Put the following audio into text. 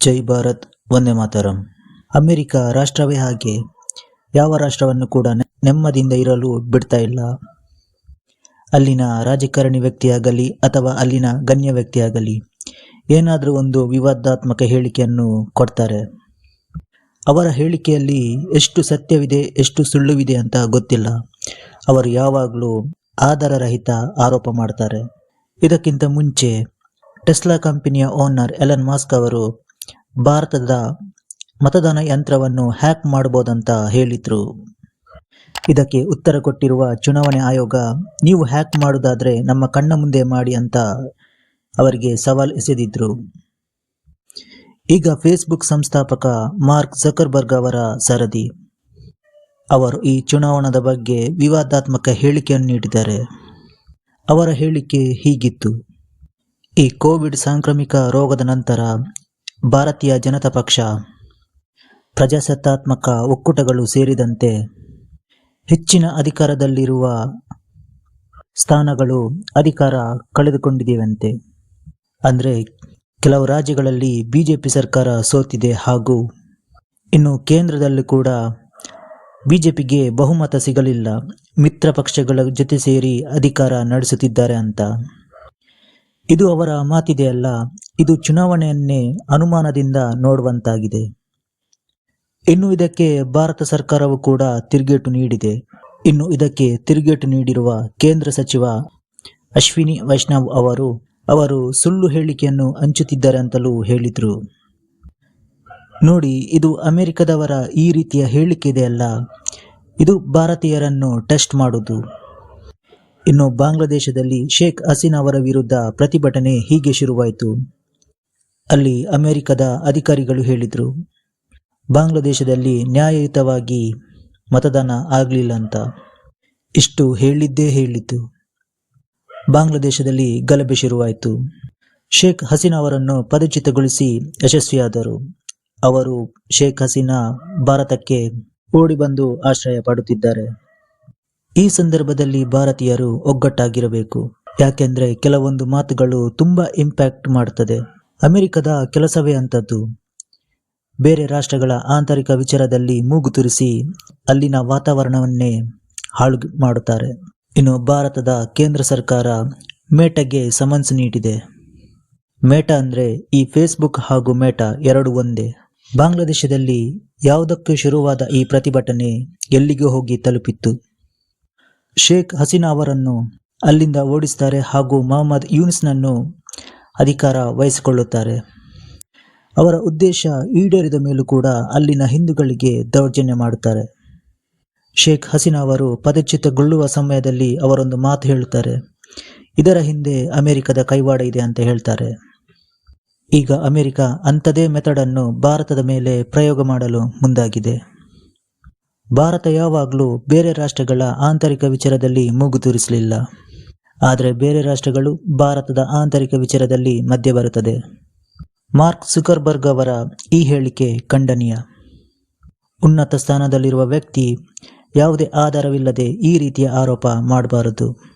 ಜೈ Bharat, Vande Mataram. America ರಾಷ್ಟ್ರವೇ ಹಾಗೆ. ಯಾವ ರಾಷ್ಟ್ರವನ್ನು ಕೂಡ ನೆಮ್ಮದಿಯಿಂದ ಇರಲು ಬಿಡ್ತಾ ಇಲ್ಲ. ಅಲ್ಲಿನ ರಾಜಕಾರಣಿ ವ್ಯಕ್ತಿಯಾಗಲಿ ಅಥವಾ ಅಲ್ಲಿನ ಗಣ್ಯ ವ್ಯಕ್ತಿಯಾಗಲಿ, ಏನಾದರೂ ಒಂದು ವಿವಾದಾತ್ಮಕ ಹೇಳಿಕೆಯನ್ನು ಕೊಡ್ತಾರೆ. ಅವರ ಹೇಳಿಕೆಯಲ್ಲಿ ಎಷ್ಟು ಸತ್ಯವಿದೆ, ಎಷ್ಟು ಸುಳ್ಳುವಿದೆ ಅಂತ ಗೊತ್ತಿಲ್ಲ. ಅವರು ಯಾವಾಗಲೂ ಆಧಾರರಹಿತ ಆರೋಪ ಮಾಡ್ತಾರೆ. ಇದಕ್ಕಿಂತ ಮುಂಚೆ, ಟೆಸ್ಲಾ ಕಂಪನಿಯ ಓನರ್ ಎಲನ್ ಮಾಸ್ಕ್ ಅವರು ಭಾರತದ ಮತದಾನ ಯಂತ್ರವನ್ನು ಹ್ಯಾಕ್ ಮಾಡಬಹುದಂತ ಹೇಳಿದ್ರು. ಇದಕ್ಕೆ ಉತ್ತರ ಕೊಟ್ಟಿರುವ ಚುನಾವಣೆ ಆಯೋಗ, ನೀವು ಹ್ಯಾಕ್ ಮಾಡೋದಾದ್ರೆ ನಮ್ಮ ಕಣ್ಣ ಮುಂದೆ ಮಾಡಿ ಅಂತ ಅವರಿಗೆ ಸವಾಲ್ ಎಸೆದಿದ್ರು. ಈಗ ಫೇಸ್ಬುಕ್ ಸಂಸ್ಥಾಪಕ ಮಾರ್ಕ್ ಜಕರ್ಬರ್ಗ್ ಅವರ ಸರದಿ. ಅವರು ಈ ಚುನಾವಣದ ಬಗ್ಗೆ ವಿವಾದಾತ್ಮಕ ಹೇಳಿಕೆಯನ್ನು ನೀಡಿದ್ದಾರೆ. ಅವರ ಹೇಳಿಕೆ ಹೀಗಿತ್ತು. ಈ ಕೋವಿಡ್ ಸಾಂಕ್ರಾಮಿಕ ರೋಗದ ನಂತರ ಭಾರತೀಯ ಜನತಾ ಪಕ್ಷ. ಪ್ರಜಾಸತ್ತಾತ್ಮಕ ಒಕ್ಕೂಟಗಳು ಸೇರಿದಂತೆ ಹೆಚ್ಚಿನ ಅಧಿಕಾರದಲ್ಲಿರುವ ಸ್ಥಾನಗಳು ಅಧಿಕಾರ ಕಳೆದುಕೊಂಡಿದೆವಂತೆ ಅಂದರೆ ಕೆಲವು ರಾಜ್ಯಗಳಲ್ಲಿ ಬಿ ಜೆ ಪಿ ಸರ್ಕಾರ ಸೋತಿದೆ ಹಾಗೂ ಇನ್ನು ಕೇಂದ್ರದಲ್ಲಿ ಕೂಡ ಬಿ ಜೆ ಪಿಗೆ ಬಹುಮತ ಸಿಗಲಿಲ್ಲ. ಮಿತ್ರ ಪಕ್ಷಗಳ ಜೊತೆ ಸೇರಿ ಅಧಿಕಾರ ನಡೆಸುತ್ತಿದ್ದಾರೆ ಅಂತ. ಇದು ಅವರ ಮಾತಿದೆಯಲ್ಲ ಇದು ಚುನಾವಣೆಯನ್ನೇ ಅನುಮಾನದಿಂದ ನೋಡುವಂತಾಗಿದೆ. ಇನ್ನು ಇದಕ್ಕೆ ಭಾರತ ಸರ್ಕಾರವು ಕೂಡ ತಿರುಗೇಟು ನೀಡಿದೆ. ಇನ್ನು ಇದಕ್ಕೆ ತಿರುಗೇಟು ನೀಡಿರುವ ಕೇಂದ್ರ ಸಚಿವ ಅಶ್ವಿನಿ ವೈಷ್ಣವ್ ಅವರು ಅವರು ಸುಳ್ಳು ಹೇಳಿಕೆಯನ್ನು ಹಂಚುತ್ತಿದ್ದಾರೆ ಅಂತಲೂ ಹೇಳಿದರು. ನೋಡಿ, ಇದು ಅಮೆರಿಕದವರ ಈ ರೀತಿಯ ಹೇಳಿಕೆ ಇದೆಯಲ್ಲ ಇದು ಭಾರತೀಯರನ್ನು ಟೆಸ್ಟ್ ಮಾಡುವುದು. ಇನ್ನು ಬಾಂಗ್ಲಾದೇಶದಲ್ಲಿ ಶೇಖ್ ಹಸೀನಾ ಅವರ ವಿರುದ್ಧ ಪ್ರತಿಭಟನೆ ಹೀಗೆ ಶುರುವಾಯಿತು. ಅಲ್ಲಿ ಅಮೆರಿಕದ ಅಧಿಕಾರಿಗಳು ಹೇಳಿದರು, ಬಾಂಗ್ಲಾದೇಶದಲ್ಲಿ ನ್ಯಾಯಯುತವಾಗಿ ಮತದಾನ ಆಗಲಿಲ್ಲ ಅಂತ. ಇಷ್ಟು ಹೇಳಿದ್ದೇ ಹೇಳಿತು ಬಾಂಗ್ಲಾದೇಶದಲ್ಲಿ ಗಲಭೆ ಶುರುವಾಯಿತು. ಶೇಖ್ ಹಸೀನಾ ಅವರನ್ನು ಪದಚಿತಗೊಳಿಸಿ ಯಶಸ್ವಿಯಾದರು. ಅವರು ಶೇಖ್ ಹಸೀನಾ ಭಾರತಕ್ಕೆ ಓಡಿ ಬಂದು ಆಶ್ರಯ ಪಡುತ್ತಿದ್ದಾರೆ. ಈ ಸಂದರ್ಭದಲ್ಲಿ ಭಾರತೀಯರು ಒಗ್ಗಟ್ಟಾಗಿರಬೇಕು. ಯಾಕೆಂದ್ರೆ ಕೆಲವೊಂದು ಮಾತುಗಳು ತುಂಬಾ ಇಂಪ್ಯಾಕ್ಟ್ ಮಾಡುತ್ತದೆ ಅಮೆರಿಕದ ಕೆಲಸವೇ ಅಂತದ್ದು ಬೇರೆ ರಾಷ್ಟ್ರಗಳ ಆಂತರಿಕ ವಿಚಾರದಲ್ಲಿ ಮೂಗು ತುರಿಸಿ ಅಲ್ಲಿನ ವಾತಾವರಣವನ್ನೇ ಹಾಳು ಮಾಡುತ್ತಾರೆ. ಇನ್ನು ಭಾರತದ ಕೇಂದ್ರ ಸರ್ಕಾರ ಮೇಟಗೆ ಸಮನ್ಸ್ ನೀಡಿದೆ. ಮೇಟಾ ಅಂದ್ರೆ ಈ ಫೇಸ್ಬುಕ್ ಹಾಗೂ ಮೇಟಾ ಎರಡು ಒಂದೇ. ಬಾಂಗ್ಲಾದೇಶದಲ್ಲಿ ಯಾವುದಕ್ಕೂ ಶುರುವಾದ ಈ ಪ್ರತಿಭಟನೆ ಎಲ್ಲಿಗೆ ಹೋಗಿ ತಲುಪಿತ್ತು. ಶೇಖ್ ಹಸೀನಾ ಅವರನ್ನು ಅಲ್ಲಿಂದ ಓಡಿಸ್ತಾರೆ ಹಾಗೂ ಮೊಹಮ್ಮದ್ ಯೂನಿಸ್ನನ್ನು ಅಧಿಕಾರ ವಹಿಸಿಕೊಳ್ಳುತ್ತಾರೆ. ಅವರ ಉದ್ದೇಶ ಈಡೇರಿದ ಮೇಲೂ ಕೂಡ ಅಲ್ಲಿನ ಹಿಂದೂಗಳಿಗೆ ದೌರ್ಜನ್ಯ ಮಾಡುತ್ತಾರೆ. ಶೇಖ್ ಹಸೀನಾ ಅವರು ಪದಚ್ಯುತಗೊಳ್ಳುವ ಸಮಯದಲ್ಲಿ ಅವರೊಂದು ಮಾತು ಹೇಳುತ್ತಾರೆ. ಇದರ ಹಿಂದೆ ಅಮೆರಿಕದ ಕೈವಾಡ ಇದೆ ಅಂತ ಹೇಳ್ತಾರೆ. ಈಗ ಅಮೆರಿಕ ಅಂಥದೇ ಮೆಥಡನ್ನು ಭಾರತದ ಮೇಲೆ ಪ್ರಯೋಗ ಮಾಡಲು ಮುಂದಾಗಿದೆ. ಭಾರತ ಯಾವಾಗಲೂ ಬೇರೆ ರಾಷ್ಟ್ರಗಳ ಆಂತರಿಕ ವಿಚಾರದಲ್ಲಿ ಮೂಗು ತೂರಿಸಲಿಲ್ಲ. ಆದರೆ ಬೇರೆ ರಾಷ್ಟ್ರಗಳು ಭಾರತದ ಆಂತರಿಕ ವಿಚಾರದಲ್ಲಿ ಮಧ್ಯೆ ಬರುತ್ತದೆ. ಮಾರ್ಕ್ ಸುಕರ್ಬರ್ಗ್ ಅವರ ಈ ಹೇಳಿಕೆ ಖಂಡನೀಯ. ಉನ್ನತ ಸ್ಥಾನದಲ್ಲಿರುವ ವ್ಯಕ್ತಿ ಯಾವುದೇ ಆಧಾರವಿಲ್ಲದೆ ಈ ರೀತಿಯ ಆರೋಪ ಮಾಡಬಾರದು.